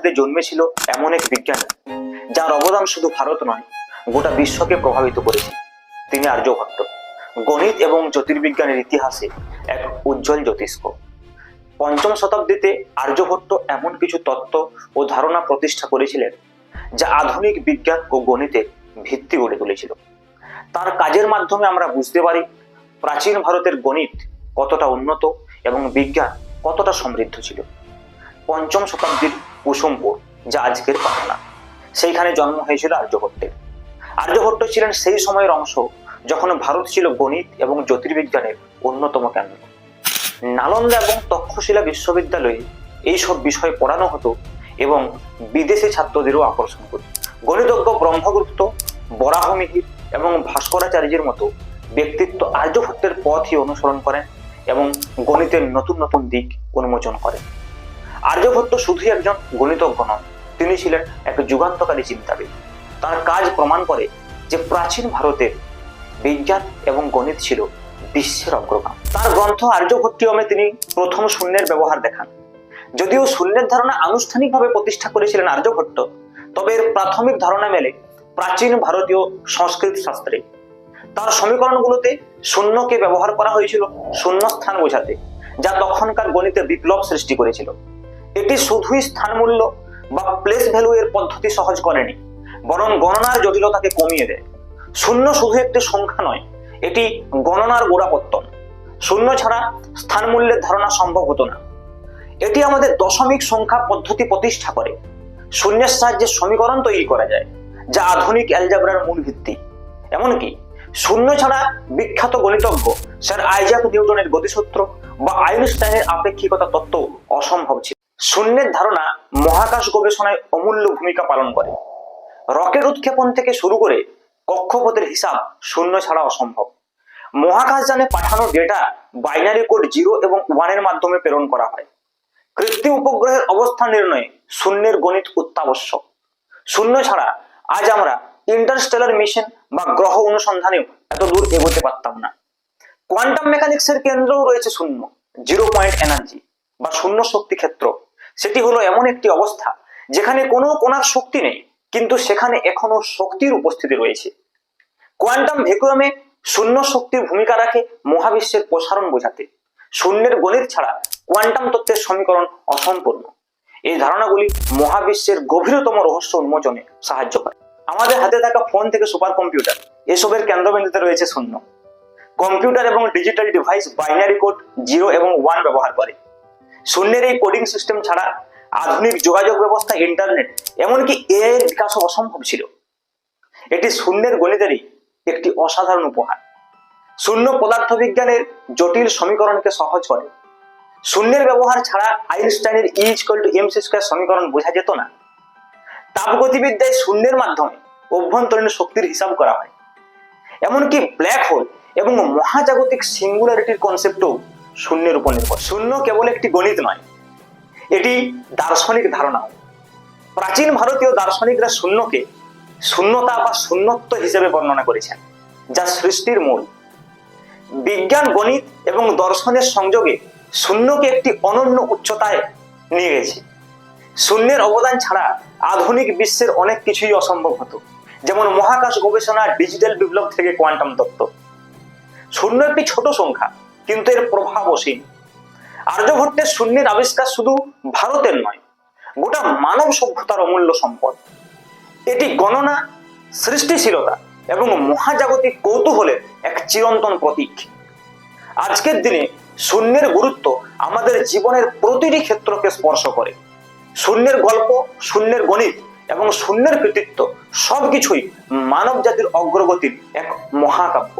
মাটিতে জন্মেছিল এমন এক বিজ্ঞানী, যার অবদান শুধু ভারত নয়, গোটা বিশ্বকে প্রভাবিত করেছে। তিনি আর্যভট্ট। গণিত এবং জ্যোতির্বিজ্ঞানের ইতিহাসে এক উজ্জ্বল জ্যোতিষ্ক। পঞ্চম শতাব্দীতে আর্যভট্ট এমন কিছু তত্ত্ব ও ধারণা প্রতিষ্ঠা করেছিলেন, যা আধুনিক বিজ্ঞান ও গণিতের ভিত্তি গড়ে তুলেছিল। তার কাজের মাধ্যমে আমরা বুঝতে পারি, প্রাচীন ভারতের গণিত কতটা উন্নত এবং বিজ্ঞান কতটা সমৃদ্ধ ছিল। পঞ্চম শতাব্দীর কুসুমপুর যা আজকের পাটনা সেইখানে জন্ম হয়েছিল আর্যভট্টের আর্যভট্ট ছিলেন সেই সময়ের অংশ যখন ভারত ছিল গণিত এবং জ্যোতির্বিজ্ঞানের অন্যতম কেন্দ্র। নালন্দা এবং তক্ষশিলা বিশ্ববিদ্যালয়ে এইসব বিষয় পড়ানো হতো এবং বিদেশি ছাত্রদেরও আকর্ষণ করত। গণিতজ্ঞ ব্রহ্মগুপ্ত, বরাহমিহির এবং ভাস্করাচার্যের মতো ব্যক্তিত্ব আর্যভট্টের পথই অনুসরণ করেন এবং গণিতের নতুন নতুন দিক উন্মোচন করেন। আর্যভট্ট শুধুই একজন গণিতজ্ঞ নন, তিনি ছিলেন এক যুগান্তকারী চিন্তাবিদ। তার কাজ প্রমাণ করে যে প্রাচীন ভারতের বিজ্ঞান এবং গণিত ছিল বিশ্বের অগ্রগাম। তার গ্রন্থ আর্যভট্টিয়মে তিনি প্রথম শূন্যের ব্যবহার দেখান। যদিও শূন্যের ধারণা আনুষ্ঠানিকভাবে প্রতিষ্ঠা করেছিলেন আর্যভট্ট, তবে এর প্রাথমিক ধারণা মেলে প্রাচীন ভারতীয় সংস্কৃত শাস্ত্রে তার সমীকরণগুলোতে শূন্যকে ব্যবহার করা হয়েছিল শূন্যস্থান বোঝাতে, যা তখনকার গণিতে বিপ্লব সৃষ্টি করেছিল। এটি শুধুই স্থান মূল্য বা প্লেস ভ্যালু এর পদ্ধতি সহজ করেনি, বরং গণনার জটিলতাকে কমিয়ে দেয়। শূন্য শুধু একটি সংখ্যা নয়, এটি গণনার গোড়াপত্তন। শূন্য ছাড়া স্থান মূল্যের ধারণা সম্ভব হতো না। এটি আমাদের দশমিক সংখ্যা পদ্ধতি প্রতিষ্ঠা করে। শূন্যের সাহায্যে সমীকরণ তৈরি করা যায়, যা আধুনিক অ্যালজাবরার মূল ভিত্তি। এমনকি শূন্য ছাড়া বিখ্যাত গণিতজ্ঞ স্যার আইজাক নিউটনের গতিসূত্র বা আইনস্টাইনের আপেক্ষিকতা তত্ত্ব অসম্ভব ছিল। শূন্যের ধারণা মহাকাশ গবেষণায় অমূল্য ভূমিকা পালন করে। রকেট উৎক্ষেপণ থেকে শুরু করে কক্ষপথের হিসাব শূন্য ছাড়া অসম্ভব। মহাকাশযানে পাঠানো ডেটা বাইনারি কোড জিরো এবং ওয়ানের মাধ্যমে প্রেরণ করা হয়। কৃত্রিম উপগ্রহের অবস্থান নির্ণয়ে শূন্যের গণিত অত্যাবশ্যক। শূন্য ছাড়া আজ আমরা ইন্টারস্টেলার মিশন বা গ্রহ অনুসন্ধানেও এত দূর এগোতে পারতাম না। কোয়ান্টাম মেকানিক্সের কেন্দ্রও রয়েছে শূন্য জিরো পয়েন্ট এনার্জি বা শূন্য শক্তি ক্ষেত্র। সেটি হলো এমন একটি অবস্থা যেখানে কোনো কোনার শক্তি নেই, কিন্তু সেখানে এখনও শক্তির উপস্থিতি রয়েছে। কোয়ান্টাম ভেকুয়ামে শূন্য শক্তির ভূমিকা রাখে মহাবিশ্বের প্রসারণ বোঝাতে। শূন্যের গণিত ছাড়া কোয়ান্টাম তত্ত্বের সমীকরণ অসম্পূর্ণ। এই ধারণাগুলি মহাবিশ্বের গভীরতম রহস্য উন্মোচনে সাহায্য করে। আমাদের হাতে থাকা ফোন থেকে সুপার কম্পিউটার, এসবের কেন্দ্রবিন্দুতে রয়েছে শূন্য। কম্পিউটার এবং digital device binary code zero এবং ওয়ান ব্যবহার করে। শূন্যের এই কোডিং সিস্টেম ছাড়া আধুনিক যোগাযোগ ব্যবস্থা ইন্টারনেট এমনকি এর বিকাশও অসম্ভব ছিল। এটি শূন্যের গণিতেরই একটি অসাধারণ উপহার। শূন্য পদার্থবিজ্ঞানের জটিল সমীকরণকে সহজ করে। শূন্যের ব্যবহার ছাড়া আইনস্টাইনের E equal to M square সমীকরণ বোঝা যেত না। তাপগতিবিদ্যায় শূন্যের মাধ্যমে অভ্যন্তরীণ শক্তির হিসাব করা হয়। এমনকি ব্ল্যাক হোল এবং মহাজাগতিক সিঙ্গুলারিটির কনসেপ্টও শূন্যের উপর নির্ভর। শূন্য কেবল একটি গণিত নয়, এটি দার্শনিক ধারণাও প্রাচীন ভারতীয় দার্শনিকরা শূন্যকে শূন্যতা বা শূন্যত্ব হিসেবে বর্ণনা করেছেন, যা সৃষ্টির মূল। বিজ্ঞান, গণিত এবং দর্শনের সংযোগে শূন্যকে একটি অনন্য উচ্চতায় নিয়ে গেছে। শূন্যের অবদান ছাড়া আধুনিক বিশ্বের অনেক কিছুই অসম্ভব হতো, যেমন মহাকাশ গবেষণা ডিজিটাল বিপ্লব থেকে কোয়ান্টাম তত্ত্ব। শূন্য একটি ছোট সংখ্যা কিন্তু এর প্রভাব অসীম। আর্যভট্টের শূন্যের আবিষ্কার শুধু ভারতের নয়, গোটা মানব সভ্যতার অমূল্য সম্পদ। এটি গণনা, সৃষ্টিশীলতা এবং মহাজাগতিক কৌতূহলের এক চিরন্তন প্রতীক। আজকের দিনে শূন্যের গুরুত্ব আমাদের জীবনের প্রতিটি ক্ষেত্রকে স্পর্শ করে। শূন্যের গল্প শূন্যের গণিত এবং শূন্যের কৃতিত্ব সবকিছুই মানব জাতির অগ্রগতির এক মহাকাব্য।